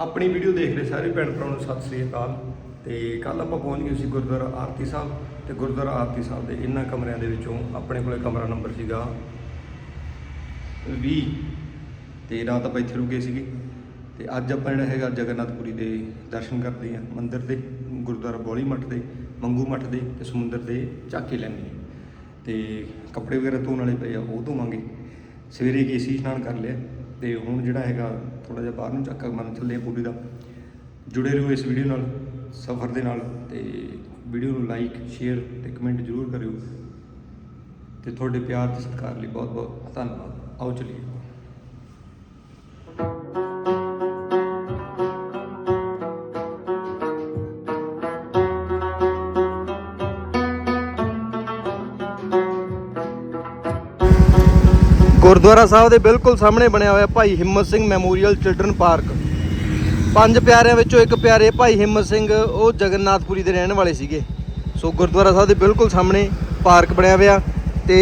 ਆਪਣੀ ਵੀਡੀਓ ਦੇਖ ਰਹੇ ਸਾਰੇ ਭੈਣ ਭਰਾਵਾਂ ਨੂੰ ਸਤਿ ਸ੍ਰੀ ਅਕਾਲ। ਤੇ ਕੱਲ ਆਪਾਂ ਪਹੁੰਚ ਗਏ ਸੀ ਗੁਰਦੁਆਰਾ ਆਰਤੀ ਸਾਹਿਬ ਤੇ ਗੁਰਦੁਆਰਾ ਆਰਤੀ ਸਾਹਿਬ ਦੇ ਇਹਨਾਂ ਕਮਰਿਆਂ ਦੇ ਵਿੱਚੋਂ ਆਪਣੇ ਕੋਲੇ ਕਮਰਾ ਨੰਬਰ ਸੀਗਾ 20 ਤੇ ਰਾਤ ਆਪਾਂ ਇੱਥੇ ਰੁਕੇ ਸੀਗੇ। ਤੇ ਅੱਜ ਆਪਾਂ ਜਿਹੜਾ ਹੈਗਾ ਜਗਨਨਾਥਪੁਰੀ ਦੇ ਦਰਸ਼ਨ ਕਰਦੇ ਆ ਮੰਦਿਰ ਦੇ, ਗੁਰਦੁਆਰਾ ਬੋਲੀ ਮੱਠ ਦੇ, ਮੰਗੂ ਮੱਠ ਦੇ ਤੇ ਸਮੁੰਦਰ ਦੇ ਝਾਕੇ ਲੈਣੇ ਤੇ ਕੱਪੜੇ ਵਗੈਰਾ ਧੋਣ ਵਾਲੇ ਪਏ ਆ, ਉਹ ਧੋਵਾਂਗੇ। ਸਵੇਰੇ ਕੇਸੀ ਇਸ਼ਨਾਨ ਕਰ ਲਿਆ। ਤੇ ਹੁਣ ਜਿਹੜਾ ਹੈਗਾ ਥੋੜਾ ਜਿਹਾ ਬਾਹਰ ਨੂੰ ਚੱਕਾ ਮੰਨ ਚੱਲੇ ਆ ਪੂਰੀ ਦਾ, ਜੁੜੇ ਰਹੋ ਇਸ ਵੀਡੀਓ ਨਾਲ, ਸਫ਼ਰ ਦੇ ਨਾਲ ਤੇ ਵੀਡੀਓ ਨੂੰ ਲਾਈਕ ਸ਼ੇਅਰ ਤੇ ਕਮੈਂਟ ਜ਼ਰੂਰ ਕਰਿਓ ਤੇ ਤੁਹਾਡੇ ਪਿਆਰ ਤੇ ਸਤਿਕਾਰ ਲਈ ਬਹੁਤ ਬਹੁਤ ਧੰਨਵਾਦ। ਆਓ ਚਲੀਏ। ਗੁਰਦੁਆਰਾ ਸਾਹਿਬ ਦੇ ਬਿਲਕੁਲ ਸਾਹਮਣੇ ਬਣਿਆ ਹੋਇਆ Bhai Himmat Singh memorial children park. ਪੰਜ ਪਿਆਰਿਆਂ ਵਿੱਚੋਂ ਇੱਕ ਪਿਆਰੇ ਭਾਈ ਹਿੰਮਤ ਸਿੰਘ, ਉਹ ਜਗਨਨਾਥਪੁਰੀ ਦੇ ਰਹਿਣ ਵਾਲੇ ਸੀਗੇ। ਸੋ ਗੁਰਦੁਆਰਾ ਸਾਹਿਬ ਦੇ ਬਿਲਕੁਲ ਸਾਹਮਣੇ ਪਾਰਕ ਬਣਿਆ ਹੋਇਆ ਤੇ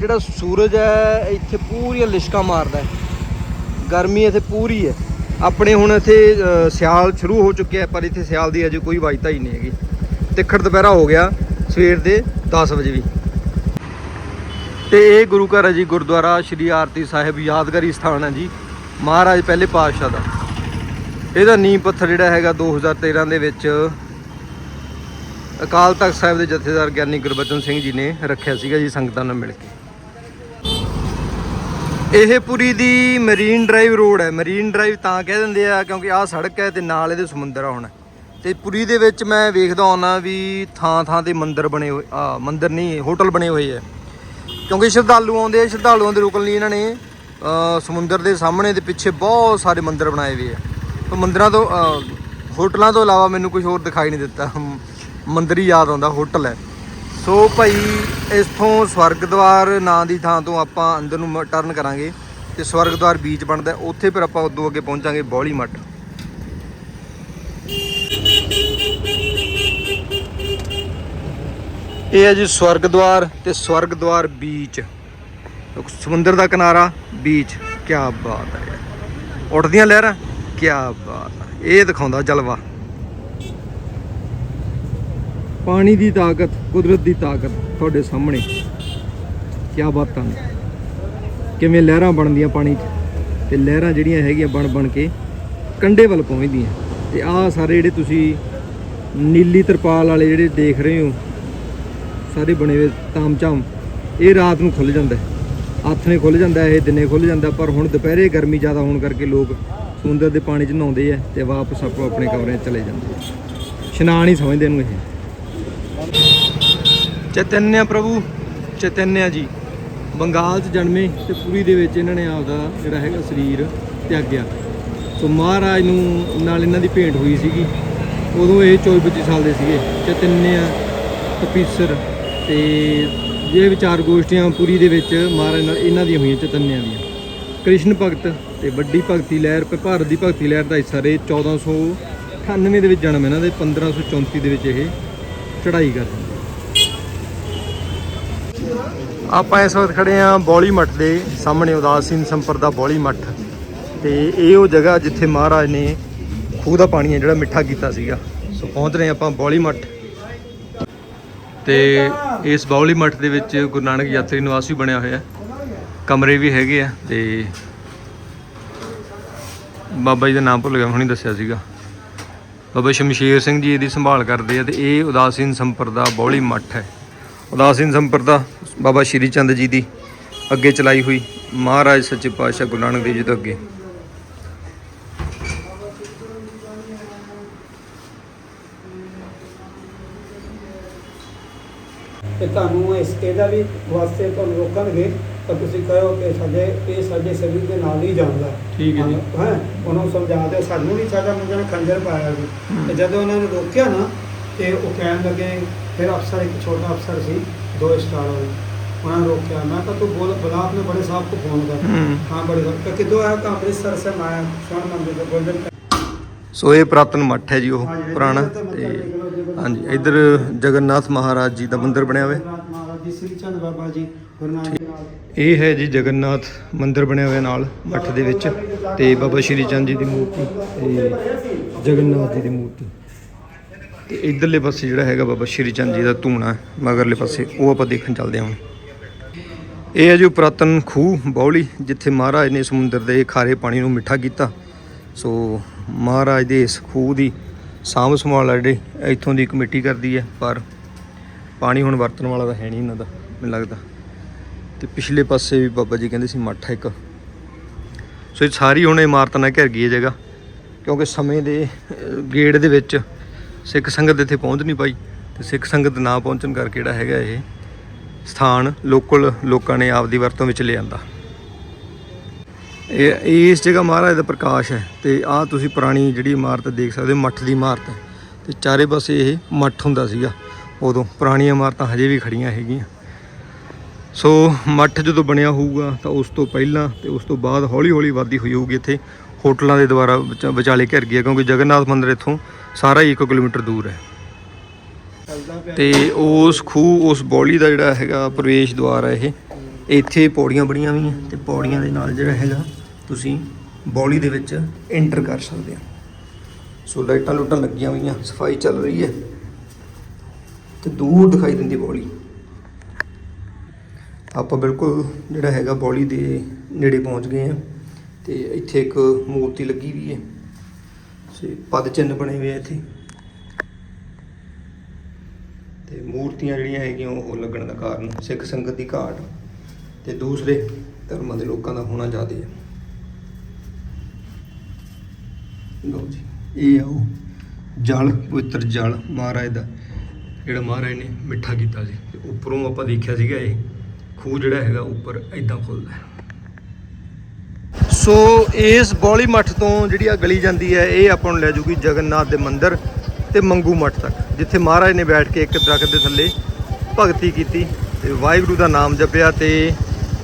ਜਿਹੜਾ ਸੂਰਜ ਹੈ, ਇੱਥੇ ਪੂਰੀਆਂ ਲਿਸ਼ਕਾਂ ਮਾਰਦਾ ਗਰਮੀ ਇੱਥੇ ਪੂਰੀ ਹੈ। ਆਪਣੇ ਹੁਣ ਇੱਥੇ ਸਿਆਲ ਸ਼ੁਰੂ ਹੋ ਚੁੱਕਿਆ ਪਰ ਇੱਥੇ ਸਿਆਲ ਦੀ ਅਜੇ ਕੋਈ ਵਾਜਤਾ ਹੀ ਨਹੀਂ ਹੈਗੀ। ਤਿੱਖੜ ਦੁਪਹਿਰਾ ਹੋ ਗਿਆ, ਸਵੇਰ ਦੇ 10 ਵਜੇ ਵੀ। ਤੇ ਇਹ ਗੁਰੂ ਘਰ ਹੈ ਜੀ, ਗੁਰਦੁਆਰਾ ਸ਼੍ਰੀ ਆਰਤੀ ਸਾਹਿਬ, ਯਾਦਗਾਰੀ ਸਥਾਨ ਹੈ ਜੀ। ਮਹਾਰਾਜ ਪਹਿਲੇ ਪਾਤਸ਼ਾਹ ਦਾ। ਇਹਦਾ ਨੀਂਹ ਪੱਥਰ ਜਿਹੜਾ ਹੈਗਾ 2013 ਦੇ ਵਿੱਚ ਅਕਾਲ ਤਖਤ ਸਾਹਿਬ ਦੇ ਜਥੇਦਾਰ ਗਿਆਨੀ ਗੁਰਬਚਨ ਸਿੰਘ ਜੀ ਨੇ ਰੱਖਿਆ ਸੀਗਾ ਜੀ, ਸੰਗਤਾਂ ਨਾਲ ਮਿਲ ਕੇ। ਇਹ ਪੁਰੀ ਦੀ ਮਰੀਨ ਡਰਾਈਵ ਰੋਡ ਹੈ। ਮਰੀਨ ਡਰਾਈਵ ਤਾਂ ਕਹਿ ਦਿੰਦੇ ਆ, ਕਿਉਂਕਿ ਆਹ ਸੜਕ ਹੈ ਤੇ ਨਾਲ ਇਹਦੇ ਸਮੁੰਦਰ ਆ ਹੁਣ। ਤੇ ਪੁਰੀ ਦੇ ਵਿੱਚ ਮੈਂ ਵੇਖਦਾ ਆਉਣਾ ਵੀ ਥਾਂ ਥਾਂ ਤੇ ਮੰਦਰ ਬਣੇ ਹੋਏ, ਆ, ਮੰਦਿਰ ਨਹੀਂ, ਹੋਟਲ ਬਣੇ ਹੋਏ ਆ। ਕਿਉਂਕਿ ਸ਼ਰਧਾਲੂ ਆਉਂਦੇ ਆ, ਸ਼ਰਧਾਲੂਆਂ ਦੇ ਰੁਕਣ ਲਈ ਇਹਨਾਂ ਨੇ ਸਮੁੰਦਰ ਦੇ ਸਾਹਮਣੇ ਦੇ ਪਿੱਛੇ ਬਹੁਤ ਸਾਰੇ ਮੰਦਿਰ ਬਣਾਏ ਹੋਏ ਆ। ਤੇ ਮੰਦਿਰਾਂ ਤੋਂ ਹੋਟਲਾਂ ਤੋਂ ਇਲਾਵਾ ਮੈਨੂੰ ਕੁਝ ਹੋਰ ਦਿਖਾਈ ਨਹੀਂ ਦਿੱਤਾ। ਮ- ਮੰਦਿਰ ਹੀ ਯਾਦ ਆਉਂਦਾ, ਹੋਟਲ ਹੈ। ਸੋ ਭਾਈ, ਇਥੋਂ ਸਵਰਗਦੁਆਰ ਨਾਂ ਦੀ ਥਾਂ ਤੋਂ ਆਪਾਂ ਅੰਦਰ ਨੂੰ ਟਰਨ ਕਰਾਂਗੇ ਤੇ ਸਵਰਗਦੁਆਰ ਬੀਚ ਬਣਦਾ ਉੱਥੇ ਫਿਰ ਆਪਾਂ ਉਦੋਂ ਅੱਗੇ ਪਹੁੰਚਾਂਗੇ ਬੌਲੀ ਮੱਠ। ਇਹ ਹੈ ਜੀ ਸਵਰਗ ਸਵਰਗਦੁਆਰ ਤੇ ਸਵਰਗਦੁਆਰ ਬੀਚ। ਸਮੁੰਦਰ ਦਾ ਕਿਨਾਰਾ, ਬੀਚ ਕੀ ਬਾਤ ਹੈ। ਉੱਠਦੀਆਂ ਲਹਿਰਾਂ ਕੀ ਬਾਤ ਹੈ। ਇਹ ਦਿਖਾਉਂਦਾ ਜਲਵਾ। ਪਾਣੀ ਦੀ ਤਾਕਤ, ਕੁਦਰਤ ਦੀ ਤਾਕਤ ਤੁਹਾਡੇ ਸਾਹਮਣੇ। ਕੀ ਬਾਤਾਂ ਨੇ। ਕਿਵੇਂ ਲਹਿਰਾਂ ਬਣਦੀਆਂ ਪਾਣੀ 'ਚ। ਤੇ ਲਹਿਰਾਂ ਜਿਹੜੀਆਂ ਹੈਗੀਆਂ ਬਣ ਬਣ ਕੇ ਕੰਡੇ ਵੱਲ ਪਹੁੰਚਦੀਆਂ। ਤੇ ਆਹ ਸਾਰੇ ਜਿਹੜੇ ਤੁਸੀਂ ਨੀਲੀ ਤਰਪਾਲ ਵਾਲੇ ਜਿਹੜੇ ਦੇਖ ਰਹੇ ਹੋ ਸਾਰੇ ਬਣੇ ਹੋਏ ਤਾਮਝਾਮ, ਇਹ ਰਾਤ ਨੂੰ ਖੁੱਲ ਜਾਂਦਾ ਹੈ। ਆਥਣੇ ਖੁੱਲ ਜਾਂਦਾ ਇਹ ਦਿਨੇ ਖੁੱਲ ਜਾਂਦਾ, ਪਰ ਹੁਣ ਦੁਪਹਿਰੇ ਗਰਮੀ ਜ਼ਿਆਦਾ ਹੋਣ ਕਰਕੇ ਲੋਕ ਸਮੁੰਦਰ ਦੇ ਪਾਣੀ 'ਚ ਨਹਾਉਂਦੇ ਆ ਤੇ ਵਾਪਸ ਆਪੋ ਆਪਣੇ ਕਮਰਿਆਂ 'ਚ ਚਲੇ ਜਾਂਦੇ ਇਸ਼ਨਾਨ ਹੀ ਸਮਝਦੇ ਇਹਨੂੰ ਇਹ। ਚੈਤਨਿਆ ਪ੍ਰਭੂ, ਚੈਤਨਿਆ ਜੀ, ਬੰਗਾਲ 'ਚ ਜਨਮੇ ਤੇ ਪੂਰੀ ਦੇ ਵਿੱਚ ਇਹਨਾਂ ਨੇ ਆਪਦਾ ਜਿਹੜਾ ਹੈਗਾ ਸਰੀਰ ਤਿਆਗਿਆ। ਸੋ ਮਹਾਰਾਜ ਨੂੰ ਨਾਲ ਇਹਨਾਂ ਦੀ ਭੇਂਟ ਹੋਈ ਸੀਗੀ। ਉਦੋਂ ਇਹ 24 25 ਸਾਲ ਦੇ ਸੀਗੇ, ਚੈਤਨਿਆ ਤਪੀਸਰ ਤੇ ਇਹ ਵਿਚਾਰ ਗੋਸ਼ਟੀਆਂ ਪੂਰੀ ਦੇ ਵਿੱਚ ਮਹਾਰਾਜ ਨਾਲ ਇਹਨਾਂ ਦੀਆਂ ਹੋਈਆਂ ਚੈਤਨਿਆ ਦੀਆਂ। ਕ੍ਰਿਸ਼ਨ ਭਗਤ ਤੇ ਵੱਡੀ ਭਗਤੀ ਲਹਿਰ ਭਾਰਤ ਦੀ ਭਗਤੀ ਲਹਿਰ ਦਾ ਹਿੱਸਾ ਰਹੇ 1498 ਦੇ ਵਿੱਚ ਜਨਮ ਇਹਨਾਂ ਦੇ 1534 ਦੇ ਵਿੱਚ ਇਹ ਚੜ੍ਹਾਈ ਕਰ ਆਪਾਂ ਇਸ ਵਕਤ ਖੜੇ ਆ ਬੌਲੀ ਮੱਠ ਦੇ ਸਾਹਮਣੇ ਉਦਾਸੀਨ ਸੰਪਰਦਾ ਬੌਲੀ ਮੱਠ। ਤੇ ਇਹ ਉਹ ਜਗ੍ਹਾ ਜਿੱਥੇ ਮਹਾਰਾਜ ਨੇ ਖੂਹ ਦਾ ਪਾਣੀ ਹੈ ਜਿਹੜਾ ਮਿੱਠਾ ਕੀਤਾ ਸੀਗਾ। ਸੋ ਪਹੁੰਚ ਰਹੇ ਆਪਾਂ ਬੌਲੀ ਮੱਠ। ਤੇ ਇਸ ਬੌਲੀ ਮੱਠ ਦੇ ਵਿੱਚ ਗੁਰੂ ਨਾਨਕ ਯਾਤਰੀ ਨਿਵਾਸ ਵੀ ਬਣਿਆ ਹੋਇਆ ਹੈ। ਕਮਰੇ ਵੀ ਹੈਗੇ ਆ ਤੇ ਬਾਬਾ ਜੀ ਦਾ ਨਾਮ ਭੁੱਲ ਗਿਆ ਹੁਣੀ ਦੱਸਿਆ ਸੀਗਾ। ਬਾਬਾ ਸ਼ਮਸ਼ੇਰ ਸਿੰਘ ਜੀ ਇਹਦੀ ਸੰਭਾਲ ਕਰਦੇ ਆ ਤੇ ਇਹ ਉਦਾਸੀਨ ਸੰਪਰਦਾ ਬੌਲੀ ਮੱਠ ਹੈ। ਉਦਾਸੀਨ ਸੰਪਰਦਾ ਬਾਬਾ ਸ਼੍ਰੀ ਚੰਦ ਜੀ ਦੀ ਅੱਗੇ ਚਲਾਈ ਹੋਈ ਮਹਾਰਾਜ ਸੱਚੇ ਪਾਤਸ਼ਾਹ ਗੁਰੂ ਨਾਨਕ ਦੇਵ ਜੀ ਤੋਂ ਅੱਗੇ। ਤੁਹਾਨੂੰ ਇਸ ਇਹਦਾ ਵੀ ਵਾਸਤੇ ਤੁਹਾਨੂੰ ਰੋਕਣਗੇ ਤਾਂ ਤੁਸੀਂ ਕਹੋ ਕਿ ਸਾਡੇ ਇਹ ਸਾਡੇ ਸਰੀਰ ਦੇ ਨਾਲ ਹੀ ਜਾਂਦਾ। ਠੀਕ ਹੈ ਜੀ। ਹਾਂ ਉਹਨਾਂ ਸਮਝਾ ਦਿਓ ਸਾਨੂੰ ਵੀ ਸਾਡਾ ਮੁੰਡੇ ਖੰਜਰ ਪਾਇਆ ਜੀ। ਤੇ ਜਦੋਂ ਉਹਨਾਂ ਨੇ ਰੋਕਿਆ ਨਾ ਤੇ ਉਹ ਕਹਿਣ ਲੱਗੇ ਫਿਰ ਅਫਸਰ ਇੱਕ ਛੋਟਾ ਅਫਸਰ ਸੀ ਦੋ ਸਟਾਰ ਵਾਲੇ। ਉਹਨਾਂ ਨੇ ਰੋਕਿਆ ਮੈਂ ਤਾਂ ਤੂੰ ਬੋਲ ਬਲਾਤ ਨੇ ਬੜੇ ਸਾਹਿਬ ਤੋਂ ਫੋਨ ਕਰ। ਹਾਂ। ਬੜੇ ਸਾਹਿਬ ਕਿ ਕਿਦੋਂ ਆਇਆ ਤਾਂ ਅੰਮ੍ਰਿਤਸਰ ਸੇ ਮੈਂ ਆਇਆ ਸੋਨ ਮੰਦਿਰ ਗੋਲਡਨ ਸੋ ਇਹ ਪ੍ਰਾਤਨ ਮੱਠ ਹੈ ਜੀ ਉਹ ਪੁਰਾਣਾ ਤੇ ਹਾਂਜੀ, ਇੱਧਰ ਜਗਨਨਾਥ ਮਹਾਰਾਜ ਜੀ ਦਾ ਮੰਦਿਰ ਬਣਿਆ ਹੋਇਆ। ਮਹਾਰਾਜ ਇਹ ਹੈ ਜੀ ਜਗਨਨਾਥ ਮੰਦਿਰ ਬਣਿਆ ਹੋਇਆ ਨਾਲ ਮੱਠ ਦੇ ਵਿੱਚ ਤੇ ਬਾਬਾ ਸ਼੍ਰੀ ਚੰਦ ਜੀ ਦੀ ਮੂਰਤੀ ਤੇ ਜਗਨਨਾਥ ਜੀ ਦੀ ਮੂਰਤੀ। ਤੇ ਇਧਰਲੇ ਪਾਸੇ ਜਿਹੜਾ ਹੈਗਾ ਬਾਬਾ ਸ਼੍ਰੀ ਚੰਦ ਜੀ ਦਾ ਧੂਣਾ ਮਗਰਲੇ ਪਾਸੇ, ਉਹ ਆਪਾਂ ਦੇਖਣ ਚੱਲਦੇ ਹਾਂ ਇਹ ਹੈ ਜੀ ਪ੍ਰਾਤਨ ਖੂਹ, ਬੌਲੀ, ਜਿੱਥੇ ਮਹਾਰਾਜ ਨੇ ਸਮੁੰਦਰ ਦੇ ਖਾਰੇ ਪਾਣੀ ਨੂੰ ਮਿੱਠਾ ਕੀਤਾ। ਸੋ ਮਹਾਰਾਜ ਦੇ ਇਸ ਖੂਹ ਦੀ ਸਾਂਭ ਸੰਭਾਲ ਆ ਜਿਹੜੀ ਇੱਥੋਂ ਦੀ ਕਮੇਟੀ ਕਰਦੀ ਹੈ ਪਰ ਪਾਣੀ ਹੁਣ ਵਰਤਣ ਵਾਲਾ ਤਾਂ ਹੈ ਨਹੀਂ ਇਹਨਾਂ ਦਾ, ਮੈਨੂੰ ਲੱਗਦਾ। ਤੇ ਪਿਛਲੇ ਪਾਸੇ ਵੀ ਬਾਬਾ ਜੀ ਕਹਿੰਦੇ ਸੀ ਮੱਠ ਇੱਕ। ਸੋ ਇਹ ਸਾਰੀ ਹੁਣ ਇਮਾਰਤ ਨਾਲ ਘਿਰ ਗਈ ਹੈ ਜਗ੍ਹਾ, ਕਿਉਂਕਿ ਸਮੇਂ ਦੇ ਗੇੜ ਦੇ ਵਿੱਚ ਸਿੱਖ ਸੰਗਤ ਇੱਥੇ ਪਹੁੰਚ ਨਹੀਂ ਪਾਈ, ਤੇ ਸਿੱਖ ਸੰਗਤ ਨਾ ਪਹੁੰਚਣ ਕਰਕੇ ਜਿਹੜਾ ਹੈਗਾ ਇਹ ਸਥਾਨ ਲੋਕਲ ਲੋਕਾਂ ਨੇ ਆਪਦੀ ਵਰਤੋਂ ਵਿੱਚ ਲਿਆਂਦਾ। ਇਹ ਇਸ ਜਗ੍ਹਾ ਮਹਾਰਾਜ ਦਾ ਪ੍ਰਕਾਸ਼ ਹੈ ਤੇ ਆਹ ਤੁਸੀਂ ਪੁਰਾਣੀ ਜਿਹੜੀ ਇਮਾਰਤ ਦੇਖ ਸਕਦੇ ਹੋ, ਮੱਠ ਦੀ ਇਮਾਰਤ ਹੈ। ਤੇ ਚਾਰੇ ਪਾਸੇ ਇਹ ਮੱਠ ਹੁੰਦਾ ਸੀਗਾ। ਉਦੋਂ ਪੁਰਾਣੀਆਂ ਇਮਾਰਤਾਂ ਹਜੇ ਵੀ ਖੜੀਆਂ ਹੈਗੀਆਂ। ਸੋ ਮੱਠ ਜਦੋਂ ਬਣਿਆ ਹੋਊਗਾ ਤਾਂ ਉਸ ਤੋਂ ਪਹਿਲਾਂ ਤੇ ਉਸ ਤੋਂ ਬਾਅਦ ਹੌਲੀ ਹੌਲੀ ਵਾਦੀ ਹੋਈ ਹੋਊਗੀ ਇੱਥੇ। ਹੋਟਲਾਂ ਦੇ ਦੁਆਰਾ ਵਿਚ- ਵਿਚਾਲੇ ਘਿਰ ਗਿਆ ਕਿਉਂਕਿ ਜਗਨਨਾਥ ਮੰਦਿਰ ਇੱਥੋਂ ਸਾਰਾ ਹੀ 1 ਕਿਲੋਮੀਟਰ ਦੂਰ ਹੈ। ਚੱਲਦਾ ਤੇ ਉਸ ਖੂਹ, ਉਸ ਬੌਲੀ ਦਾ ਜਿਹੜਾ ਹੈਗਾ ਪ੍ਰਵੇਸ਼ ਦੁਆਰ ਹੈ ਇਹ। ਇੱਥੇ ਪੌੜੀਆਂ ਬਣੀਆਂ ਵੀ ਤੇ ਪੌੜੀਆਂ ਦੇ ਨਾਲ ਜਿਹੜਾ ਹੈਗਾ ਤੁਸੀਂ ਬੌਲੀ ਦੇ ਵਿੱਚ ਐਂਟਰ ਕਰ ਸਕਦੇ ਹੋ। ਸੋ ਲਾਈਟਾਂ ਲੁੱਟਾਂ ਲੱਗੀਆਂ ਹੋਈਆਂ, ਸਫ਼ਾਈ ਚੱਲ ਰਹੀ ਹੈ ਤੇ ਦੂਰ ਦਿਖਾਈ ਦਿੰਦੀ ਬੌਲੀ। ਆਪਾਂ ਬਿਲਕੁਲ ਜਿਹੜਾ ਹੈਗਾ ਬੌਲੀ ਦੇ ਨੇੜੇ ਪਹੁੰਚ ਗਏ ਆ ਤੇ ਇੱਥੇ ਇੱਕ ਮੂਰਤੀ ਲੱਗੀ ਵੀ ਹੈ। ਸੇ ਪਦ ਚਿੰਨ੍ਹ ਬਣੇ ਹੋਏ ਆ ਇੱਥੇ। ਤੇ ਮੂਰਤੀਆਂ ਜਿਹੜੀਆਂ ਹੈਗੀਆਂ ਉਹ ਲੱਗਣ ਦਾ ਕਾਰਨ ਸਿੱਖ ਸੰਗਤ ਦੀ ਘਾਟ ਤੇ ਦੂਸਰੇ ਧਰਮਾਂ ਦੇ ਲੋਕਾਂ ਦਾ ਹੋਣਾ ਜ਼ਿਆਦਾ ਹੈ। ਲਓ ਜੀ। ਇਹ ਆ ਉਹ ਜਲ ਪਵਿੱਤਰ ਜਲ ਮਹਾਰਾਜ ਦਾ। ਜਿਹੜਾ ਮਹਾਰਾਜ ਨੇ ਮਿੱਠਾ ਕੀਤਾ ਸੀ। ਤੇ ਉੱਪਰੋਂ ਆਪਾਂ ਦੇਖਿਆ ਸੀਗਾ ਇਹ ਖੂਹ ਜਿਹੜਾ ਹੈਗਾ ਉੱਪਰ ਐਦਾਂ ਖੁੱਲਦਾ ਸੋ ਇਸ ਬੌਲੀ ਮੱਠ ਤੋਂ ਜਿਹੜੀ ਆ ਗਲੀ ਜਾਂਦੀ ਹੈ ਇਹ ਆਪਾਂ ਨੂੰ ਲੈ ਜੂਗੀ ਜਗਨਨਾਥ ਦੇ ਮੰਦਿਰ ਤੇ ਮੰਗੂ ਮੱਠ ਤੱਕ ਜਿੱਥੇ ਮਹਾਰਾਜ ਨੇ ਬੈਠ ਕੇ ਇੱਕ ਦਰਖਤ ਦੇ ਥੱਲੇ ਭਗਤੀ ਕੀਤੀ ਤੇ ਵਾਹਿਗੁਰੂ ਦਾ ਨਾਮ ਜਪਿਆ ਤੇ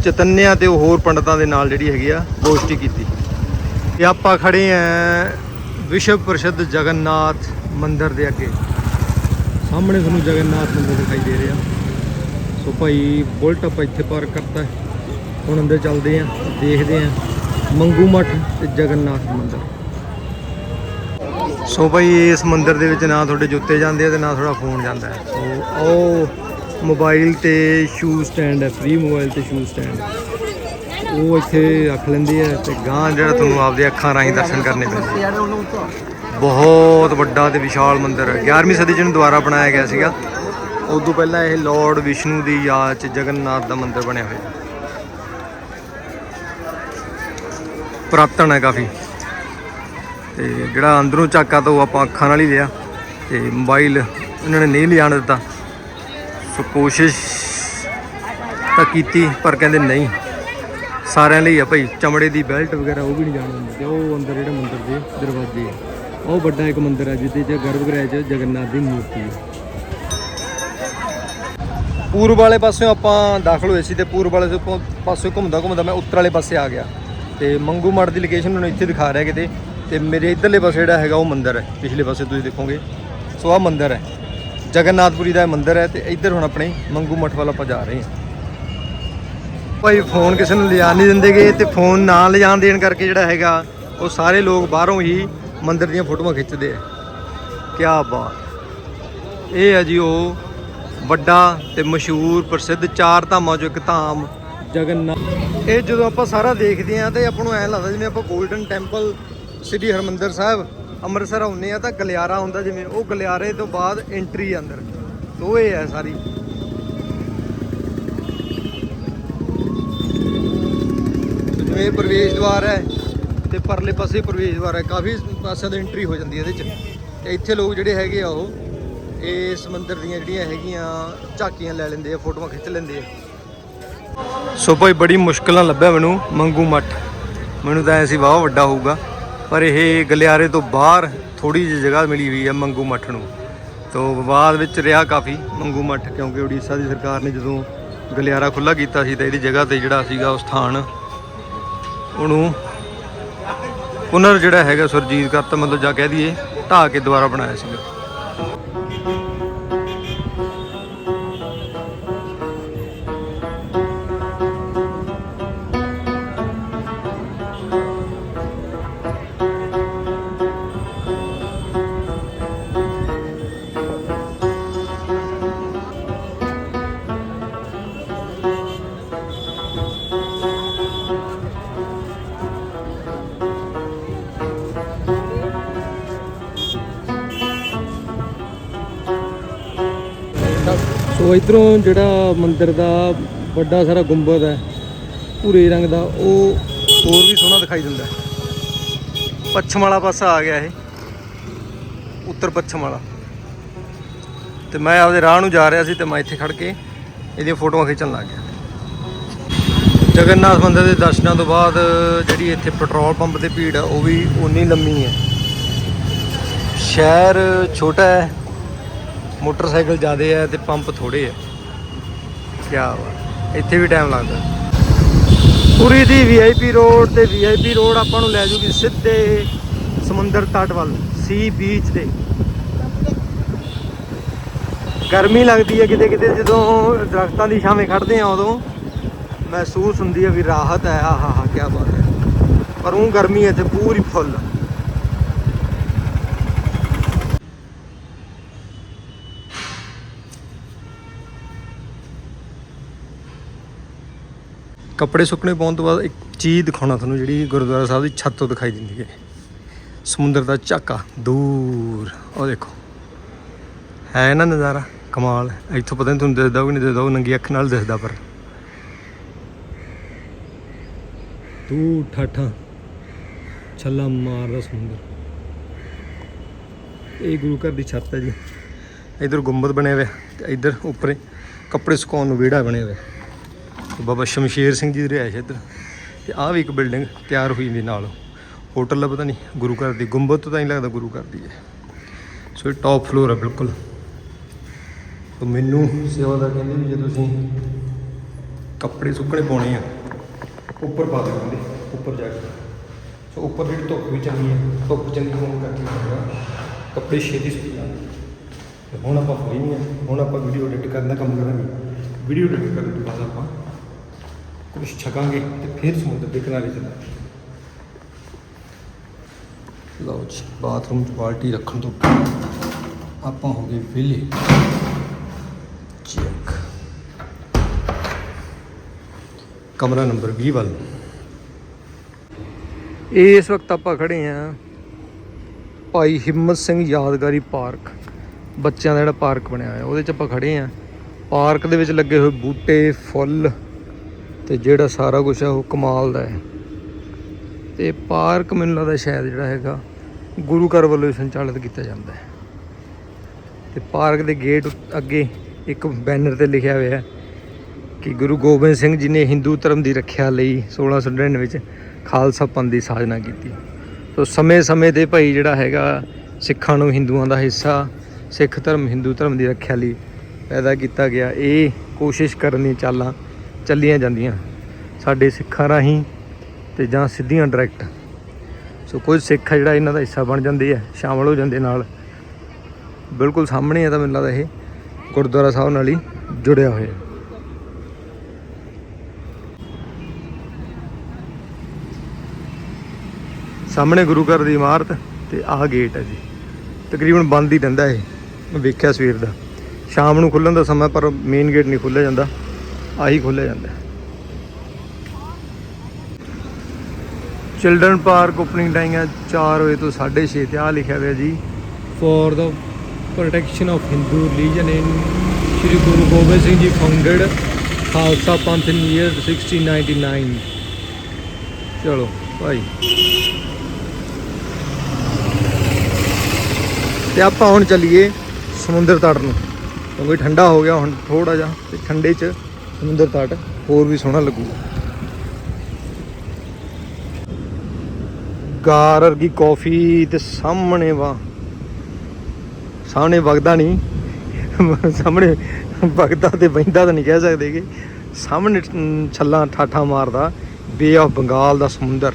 ਚਤੰਨਿਆ ਤੇ ਹੋਰ ਪੰਡਤਾਂ ਦੇ ਨਾਲ ਜਿਹੜੀ ਹੈਗੀ ਆ ਗੋਸ਼ਟੀ ਕੀਤੀ। ਤੇ ਆਪਾਂ ਖੜੇ ਆ ਵਿਸ਼ਵ ਪ੍ਰਸਿੱਧ ਜਗਨਨਾਥ ਮੰਦਿਰ ਦੇ ਅੱਗੇ। ਸਾਹਮਣੇ ਤੁਹਾਨੂੰ ਜਗਨਨਾਥ ਮੰਦਿਰ ਦਿਖਾਈ ਦੇ ਰਿਹਾ। ਸੋ ਭਾਈ, ਬੁਲਟ ਆਪਾਂ ਇੱਥੇ ਪਾਰਕ ਕਰਤਾ ਹੁਣ ਅੰਦਰ ਚੱਲਦੇ ਆ ਦੇਖਦੇ ਆ ਮੰਗੂ ਮੱਠ ਤੇ ਜਗਨਨਾਥ ਮੰਦਿਰ। ਸੋ ਭਾਈ, ਇਸ ਮੰਦਿਰ ਦੇ ਵਿੱਚ ਨਾ ਤੁਹਾਡੇ ਜੁੱਤੇ ਜਾਂਦੇ ਆ ਤੇ ਨਾ ਤੁਹਾਡਾ ਫੋਨ ਜਾਂਦਾ ਹੈ। ਸੋ ਉਹ ਮੋਬਾਈਲ ਤੇ ਸ਼ੂ ਸਟੈਂਡ ਹੈ ਫ੍ਰੀ ਮੋਬਾਈਲ ਤੇ ਸ਼ੂ ਸਟੈਂਡ ਉਹ ਇੱਥੇ ਰੱਖ ਲੈਂਦੇ ਆ ਤੇ ਗਾਂ ਜਿਹੜਾ ਤੁਹਾਨੂੰ ਆਪਦੇ ਅੱਖਾਂ ਰਾਹੀਂ ਦਰਸ਼ਨ ਕਰਨੇ ਪੈਂਦੇ ਬਹੁਤ ਵੱਡਾ ਤੇ ਵਿਸ਼ਾਲ ਮੰਦਿਰ ਹੈ। 11ਵੀਂ ਸਦੀ ਚ ਇਹਨੂੰ ਦੁਬਾਰਾ ਬਣਾਇਆ ਗਿਆ ਸੀਗਾ। ਉਦੋਂ ਪਹਿਲਾਂ ਇਹ ਲਾਰਡ ਵਿਸ਼ਨੂੰ ਦੀ ਯਾਦ ਚ ਜਗਨਨਾਥ ਦਾ ਮੰਦਿਰ ਬਣਿਆ ਹੋਇਆ। ਪੁਰਾਤਨ ਹੈ ਕਾਫੀ। ਤੇ ਜਿਹੜਾ ਅੰਦਰੋਂ ਝਾਕਾ ਤਾਂ ਉਹ ਆਪਾਂ ਅੱਖਾਂ ਨਾਲ ਹੀ ਲਿਆ। ਤੇ ਮੋਬਾਈਲ ਇਹਨਾਂ ਨੇ ਨਹੀਂ ਲਿਆਣ ਦਿੱਤਾ। ਸੋ ਕੋਸ਼ਿਸ਼ ਤਾਂ ਕੀਤੀ, ਪਰ ਕਹਿੰਦੇ ਨਹੀਂ। ਸਾਰਿਆਂ ਲਈ ਆ ਭਾਈ, ਚਮੜੇ ਦੀ ਬੈਲਟ ਵਗੈਰਾ ਉਹ ਵੀ ਨਹੀਂ ਜਾਣ ਦਿੰਦੇ ਤੇ ਉਹ ਅੰਦਰ ਜਿਹੜੇ ਮੰਦਿਰ ਦੇ ਦਰਵਾਜ਼ੇ ਆ। ਉਹ ਵੱਡਾ ਇੱਕ ਮੰਦਿਰ ਹੈ ਜਿਹਦੇ ਚ ਗਰਭਗ੍ਰਹਿ ਚ ਜਗਨਨਾਥ ਦੀ ਮੂਰਤੀ ਹੈ ਪੂਰਬ ਵਾਲੇ ਪਾਸਿਓਂ ਆਪਾਂ ਦਾਖਲ ਹੋਏ ਸੀ ਤੇ ਪੂਰਬ ਵਾਲੇ ਸੇ ਪਾਸਿਓਂ ਘੁੰਮਦਾ ਘੁੰਮਦਾ ਮੈਂ ਉੱਤਰ ਵਾਲੇ ਪਾਸੇ ਆ ਗਿਆ। ਤੇ ਮੰਗੂ ਮੜ ਦੀ ਲੋਕੇਸ਼ਨ ਮੈਨੂੰ ਇੱਥੇ ਦਿਖਾ ਰਿਹਾ ਕਿਤੇ ਤੇ ਮੇਰੇ ਇਧਰਲੇ ਪਾਸੇ ਜਿਹੜਾ ਹੈਗਾ ਉਹ ਮੰਦਿਰ ਹੈ। ਪਿਛਲੇ ਪਾਸੇ ਤੁਸੀਂ ਦੇਖੋਗੇ। ਸੋ ਆਹ ਮੰਦਿਰ ਹੈ। ਜਗਨਨਾਥਪੁਰੀ ਦਾ ਇਹ ਮੰਦਿਰ ਹੈ ਤੇ ਇੱਧਰ ਹੁਣ ਆਪਣੇ ਮੰਗੂ ਮਠ ਵੱਲ ਆਪਾਂ ਜਾ ਰਹੇ ਹਾਂ। ਭਾਈ ਫੋਨ ਕਿਸੇ ਨੂੰ ਲਿਜਾਣ ਨਹੀਂ ਦਿੰਦੇਗੇ ਤੇ ਫੋਨ ਨਾ ਲਿਜਾਣ ਦੇਣ ਕਰਕੇ ਜਿਹੜਾ ਹੈਗਾ, ਉਹ ਸਾਰੇ ਲੋਕ ਬਾਹਰੋਂ ਹੀ ਮੰਦਿਰ ਦੀਆਂ ਫੋਟੋਆਂ ਖਿੱਚਦੇ ਆ। ਕੀ ਬਾਤ। ਇਹ ਹੈ ਜੀ ਉਹ ਵੱਡਾ ਤੇ ਮਸ਼ਹੂਰ ਪ੍ਰਸਿੱਧ ਚਾਰ ਧਾਮਾਂ ਚੋਂ ਇੱਕ ਧਾਮ ਜਗਨਨਾਥ। ਇਹ ਜਦੋਂ ਆਪਾਂ ਸਾਰਾ ਦੇਖਦੇ ਆ ਤੇ ਆਪਾਂ ਨੂੰ ਐਂ ਲੱਗਦਾ ਜਿਵੇਂ ਆਪਾਂ 골ਡਨ ਟੈਂਪਲ, ਸ੍ਰੀ ਹਰਮੰਦਰ ਸਾਹਿਬ, ਅੰਮ੍ਰਿਤਸਰ ਆਉਂਦੇ ਆ ਤਾਂ ਗਲਿਆਰਾ ਹੁੰਦਾ ਜਿਵੇਂ, ਉਹ ਗਲਿਆਰੇ ਤੋਂ ਬਾਅਦ ਐਂਟਰੀ ਅੰਦਰ। ਉਹ ਇਹ ਹੈ ਸਾਰੀ। ਜਿਵੇਂ ਇਹ ਪ੍ਰਵੇਸ਼ ਦੁਆਰ ਹੈ ਤੇ ਪਰਲੇ ਪਾਸੇ ਪ੍ਰਵੇਸ਼ ਦੁਆਰ ਹੈ। ਕਾਫੀ ਪਾਸਿਆਂ ਤੋਂ ਐਂਟਰੀ ਹੋ ਜਾਂਦੀ ਹੈ ਇਹਦੇ ਚ। ਤੇ ਇੱਥੇ ਲੋਕ ਜਿਹੜੇ ਹੈਗੇ ਆ ਉਹ ਇਹ ਸਮੁੰਦਰ ਦੀਆਂ ਜਿਹੜੀਆਂ ਹੈਗੀਆਂ ਝਾਕੀਆਂ ਲੈ ਲੈਂਦੇ ਆ, ਫੋਟੋਆਂ ਖਿੱਚ ਲੈਂਦੇ ਆ। ਸੋ ਭਾਈ ਬੜੀ ਮੁਸ਼ਕਲ ਲੱਭਿਆ ਮੈਨੂੰ ਮੰਗੂ ਮੱਠ। ਮੈਨੂੰ ਤਾਂ ਐ ਸੀ, ਵਾਹ, ਵੱਡਾ ਹੋਊਗਾ। ਪਰ ਇਹ ਗਲਿਆਰੇ ਤੋਂ ਬਾਹਰ ਥੋੜੀ ਜਿਹੀ ਜਗ੍ਹਾ ਮਿਲੀ ਹੋਈ ਹੈ ਮੰਗੂ ਮੱਠ ਨੂੰ। ਤੋਂ ਵਿਵਾਦ ਵਿੱਚ ਰਿਹਾ ਕਾਫੀ ਮੰਗੂ ਮੱਠ, ਕਿਉਂਕਿ ਉੜੀਸਾ ਦੀ ਸਰਕਾਰ ਨੇ ਜਦੋਂ ਗਲਿਆਰਾ ਖੁੱਲਾ ਕੀਤਾ ਸੀ ਤਾਂ ਇਹਦੀ ਜਗ੍ਹਾ ਤੇ ਜਿਹੜਾ ਸੀਗਾ ਉਹ ਸਥਾਨ ਉਹਨੂੰ ਪੁਨਰ ਜਿਹੜਾ ਹੈਗਾ ਸੁਰਜੀਤ ਕਰਤਾ ਮਤਲਬ ਜਾਂ ਕਹਿ ਦਈਏ, ਢਾਹ ਕੇ ਦੁਬਾਰਾ ਬਣਾਇਆ ਸੀਗਾ। ਇਧਰੋਂ ਜਿਹੜਾ ਮੰਦਿਰ ਦਾ ਵੱਡਾ ਸਾਰਾ ਗੁੰਬਦ ਹੈ, ਭੂਰੇ ਰੰਗ ਦਾ, ਉਹ ਹੋਰ ਵੀ ਸੋਹਣਾ ਦਿਖਾਈ ਦਿੰਦਾ ਪੱਛਮ ਵਾਲਾ ਪਾਸਾ ਆ ਗਿਆ ਇਹ। ਉੱਤਰ ਪੱਛਮ ਵਾਲਾ ਤੇ ਮੈਂ ਆਪਦੇ ਰਾਹ ਨੂੰ ਜਾ ਰਿਹਾ ਸੀ ਤੇ ਮੈਂ ਇੱਥੇ ਖੜ ਕੇ ਇਹਦੀਆਂ ਫੋਟੋਆਂ ਖਿੱਚਣ ਲੱਗ ਗਿਆ। ਜਗਨਨਾਥ ਮੰਦਿਰ ਦੇ ਦਰਸ਼ਨਾਂ ਤੋਂ ਬਾਅਦ ਜਿਹੜੀ ਇੱਥੇ ਪੈਟਰੋਲ ਪੰਪ ਤੇ ਭੀੜ ਹੈ, ਉਹ ਵੀ ਉਨੀ ਲੰਮੀ ਹੈ। ਸ਼ਹਿਰ ਛੋਟਾ ਹੈ ਮੋਟਰਸਾਈਕਲ ਜ਼ਿਆਦੇ ਹੈ ਤੇ ਪੰਪ ਥੋੜੇ ਹੈ ਕੀ ਵਾ, ਇੱਥੇ ਵੀ ਟਾਈਮ ਲੱਗਦਾ। ਪੂਰੀ ਦੀ ਵੀਆਈਪੀ ਰੋਡ ਤੇ ਵੀਆਈਪੀ ਰੋਡ ਆਪਾਂ ਨੂੰ ਲੈ ਜੂਗੀ ਸਿੱਧੇ ਸਮੁੰਦਰ ਤਟ ਵੱਲ ਸੀ ਬੀਚ ਤੇ। ਗਰਮੀ ਲੱਗਦੀ ਹੈ ਕਿਤੇ ਕਿਤੇ, ਜਦੋਂ ਦਰਖਤਾਂ ਦੀ ਛਾਵੇਂ ਖੜਦੇ ਆ ਉਦੋਂ, ਮਹਿਸੂਸ ਹੁੰਦੀ ਹੈ ਵੀ ਰਾਹਤ ਹੈ ਆਹਾ ਹਾ ਕੀ ਬਾਤ ਹੈ ਪਰ ਉਹ ਗਰਮੀ ਇੱਥੇ ਪੂਰੀ ਫੁੱਲ ਕੱਪੜੇ ਸੁੱਕਣੇ ਪਾਉਣ ਤੋਂ ਬਾਅਦ ਇੱਕ ਚੀਜ਼ ਦਿਖਾਉਣਾ ਤੁਹਾਨੂੰ ਜਿਹੜੀ ਗੁਰਦੁਆਰਾ ਸਾਹਿਬ ਦੀ ਛੱਤ ਤੋਂ ਦਿਖਾਈ ਦਿੰਦੀ ਹੈ। ਸਮੁੰਦਰ ਦਾ ਝਾਕਾ ਦੂਰ। ਉਹ ਦੇਖੋ। ਹੈ ਨਾ ਨਜ਼ਾਰਾ? ਕਮਾਲ। ਇੱਥੋਂ ਪਤਾ ਨਹੀਂ ਤੁਹਾਨੂੰ ਦਿਸਦਾ ਹੋਊ ਨਹੀਂ ਦਿਸਦਾ ਉਹ ਨੰਗੀ ਅੱਖ ਨਾਲ ਦਿਸਦਾ ਪਰ। ਤੂੰ ਠਾਠਾ। ਛੱਲਾ ਮਾਰਦਾ ਸਮੁੰਦਰ। ਇਹ ਗੁਰੂ ਘਰ ਦੀ ਛੱਤ ਹੈ ਜੀ। ਇਧਰ ਗੁੰਬਦ ਬਣਿਆ ਹੋਇਆ ਤੇ ਇਧਰ ਉੱਪਰ ਕੱਪੜੇ ਸੁਕਾਉਣ ਨੂੰ ਵਿਹੜਾ ਬਣਿਆ ਹੋਇਆ। ਤੇ ਬਾਬਾ ਸ਼ਮਸ਼ੇਰ ਸਿੰਘ ਜੀ ਦੀ ਰਿਹਾਇਸ਼ ਇੱਧਰ। ਤੇ ਆਹ ਵੀ ਇੱਕ ਬਿਲਡਿੰਗ ਤਿਆਰ ਹੋਈ ਦੀ ਨਾਲ। ਹੋਟਲ ਦਾ ਪਤਾ ਨਹੀਂ ਗੁਰੂ ਘਰ ਦੀ ਗੁੰਬਦ ਤੋਂ ਤਾਂ ਨਹੀਂ ਲੱਗਦਾ ਗੁਰੂ ਘਰ ਦੀ ਹੈ ਸੋ ਇਹ ਟੌਪ ਫਲੋਰ ਹੈ ਬਿਲਕੁਲ। ਤਾਂ ਮੈਨੂੰ ਸੇਵਾਦਾਰ ਕਹਿੰਦੇ ਵੀ ਜੇ ਤੁਸੀਂ ਕੱਪੜੇ ਸੁੱਕਣੇ ਪਾਉਣੇ ਆ ਉੱਪਰ ਪਾ ਦਿਓ ਕਹਿੰਦੇ ਉੱਪਰ ਜਾ ਕੇ। ਸੋ ਉੱਪਰ ਜਿਹੜੀ ਧੁੱਪ ਵੀ ਚੰਗੀ ਹੈ ਧੁੱਪ ਚੰਗੀ ਹੋਣ ਕਰਕੇ ਹੈਗਾ, ਕੱਪੜੇ ਛੇਤੀ ਸੁੱਕ ਜਾਂਦੇ ਤੇ ਹੁਣ ਆਪਾਂ ਫਰੀ ਨਹੀਂ ਹਾਂ ਹੁਣ ਆਪਾਂ ਵੀਡੀਓ ਐਡਿਟ ਕਰਨ ਦਾ ਕੰਮ ਕਰਾਂਗੇ। ਵੀਡੀਓ ਐਡਿਟ ਕਰਨ ਤੋਂ ਬਾਅਦ ਆਪਾਂ ਕੁਝ ਛਕਾਂਗੇ ਤੇ ਫਿਰ ਸਮੁੰਦਰ ਦੇ ਕਿਨਾਰੇ ਚੱਲਾਂਗੇ। ਲਓ ਜੀ ਬਾਥਰੂਮ 'ਚ ਬਾਲਟੀ ਰੱਖਣ ਤੋਂ ਆਪਾਂ ਹੋ ਗਏ ਵਿਹਲੇ। ਚੈੱਕ। ਕਮਰਾ ਨੰਬਰ 20 ਵੱਲ। ਇਸ ਵਕਤ ਆਪਾਂ ਖੜੇ ਆਂ ਭਾਈ ਹਿੰਮਤ ਸਿੰਘ ਯਾਦਗਾਰੀ ਪਾਰਕ। ਬੱਚਿਆਂ ਦਾ ਜਿਹੜਾ ਪਾਰਕ ਬਣਿਆ ਹੋਇਆ ਉਹਦੇ 'ਚ ਆਪਾਂ ਖੜੇ ਆਂ ਪਾਰਕ ਦੇ ਵਿੱਚ ਲੱਗੇ ਹੋਏ ਬੂਟੇ ਫੁੱਲ ਤੇ ਜਿਹੜਾ ਸਾਰਾ ਕੁਝ ਹੈ ਉਹ ਕਮਾਲ ਦਾ ਹੈ। ਤੇ ਪਾਰਕ ਮੈਨੂੰ ਲੱਗਦਾ ਸ਼ਾਇਦ ਜਿਹੜਾ ਹੈਗਾ ਗੁਰੂ ਘਰ ਵੱਲੋਂ ਸੰਚਾਲਿਤ ਕੀਤਾ ਜਾਂਦਾ ਹੈ। ਤੇ ਪਾਰਕ ਦੇ ਗੇਟ ਉੱਤ- ਅੱਗੇ ਇੱਕ ਬੈਨਰ ਤੇ ਲਿਖਿਆ ਹੋਇਆ ਹੈ ਕਿ ਗੁਰੂ ਗੋਬਿੰਦ ਸਿੰਘ ਜੀ ਨੇ ਹਿੰਦੂ ਧਰਮ ਦੀ ਰੱਖਿਆ ਲਈ 1699 ਵਿੱਚ ਖਾਲਸਾ ਪੰਥ ਦੀ ਸਾਜਨਾ ਕੀਤੀ। ਸੋ ਸਮੇਂ-ਸਮੇਂ ਤੇ ਭਾਈ ਜਿਹੜਾ ਹੈਗਾ ਸਿੱਖਾਂ ਨੂੰ ਹਿੰਦੂਆਂ ਦਾ ਹਿੱਸਾ, ਸਿੱਖ ਧਰਮ, ਹਿੰਦੂ ਧਰਮ ਦੀ ਰੱਖਿਆ ਲਈ ਪੈਦਾ ਕੀਤਾ ਗਿਆ। ਇਹ ਕੋਸ਼ਿਸ਼ ਕਰਨੀ ਚਾਲਾਂ ਚੱਲੀਆਂ ਜਾਂਦੀਆਂ। ਸਾਡੇ ਸਿੱਖਾਂ ਰਾਹੀਂ ਤੇ ਜਾਂ ਸਿੱਧੀਆਂ ਡਾਇਰੈਕਟ ਸੋ ਕੁਝ ਸਿੱਖ ਆ ਜਿਹੜਾ ਇਹਨਾਂ ਦਾ ਹਿੱਸਾ ਬਣ ਜਾਂਦੇ ਆ, ਸ਼ਾਮਲ ਹੋ ਜਾਂਦੇ ਨਾਲ। ਬਿਲਕੁਲ ਸਾਹਮਣੇ ਆ ਤਾਂ ਮੈਨੂੰ ਲੱਗਦਾ ਇਹ ਗੁਰਦੁਆਰਾ ਸਾਹਿਬ ਨਾਲ ਹੀ ਜੁੜਿਆ ਹੋਇਆ। ਸਾਹਮਣੇ ਗੁਰੂ ਘਰ ਦੀ ਇਮਾਰਤ ਤੇ ਆਹ ਗੇਟ ਹੈ ਜੀ। ਤਕਰੀਬਨ ਬੰਦ ਹੀ ਰਹਿੰਦਾ ਇਹ। ਮੈਂ ਵੇਖਿਆ ਸਵੇਰ ਦਾ। ਸ਼ਾਮ ਨੂੰ ਖੁੱਲਣ ਦਾ ਸਮਾਂ, ਪਰ ਮੇਨ ਗੇਟ ਨਹੀਂ ਖੁੱਲਿਆ ਜਾਂਦਾ। ਆਹੀ ਖੋਲ੍ਹਿਆ ਜਾਂਦਾ ਚਿਲਡਰਨ ਪਾਰਕ ਓਪਨਿੰਗ ਟਾਈਮ ਹੈ 4 ਵਜੇ ਤੋਂ 6:30 ਤੇ ਆ ਲਿਖਿਆ ਹੋਇਆ ਜੀ। For the protection of Hindu religion in Shri Guru Gobind Singh ji founded Khalsa Panth in year 1699 ਚਲੋ ਭਾਈ ਤੇ ਆਪਾਂ ਹੁਣ ਚੱਲੀਏ ਸਮੁੰਦਰ ਤਟ ਨੂੰ। ਕਿਉਂਕਿ ਠੰਡਾ ਹੋ ਗਿਆ ਹੁਣ ਥੋੜਾ ਜਿਹਾ ਤੇ ਠੰਡੇ 'ਚ ਸਮੁੰਦਰ ਤਟ ਹੋਰ ਵੀ ਸੋਹਣਾ ਲੱਗੂਗਾ ਗਾਰ ਵਰਗੀ ਕਾਫੀ ਤੇ ਸਾਹਮਣੇ ਵਾ। ਸਾਹਮਣੇ ਵਗਦਾ ਨਹੀਂ। ਸਾਹਮਣੇ ਵਗਦਾ ਤੇ ਬਹਿੰਦਾ ਤਾਂ ਨਹੀਂ ਕਹਿ ਸਕਦੇ ਕਿ। ਸਾਹਮਣੇ ਅਮ, ਛੱਲਾਂ ਠਾਠਾ ਮਾਰਦਾ ਬੇ ਆਫ ਬੰਗਾਲ ਦਾ ਸਮੁੰਦਰ।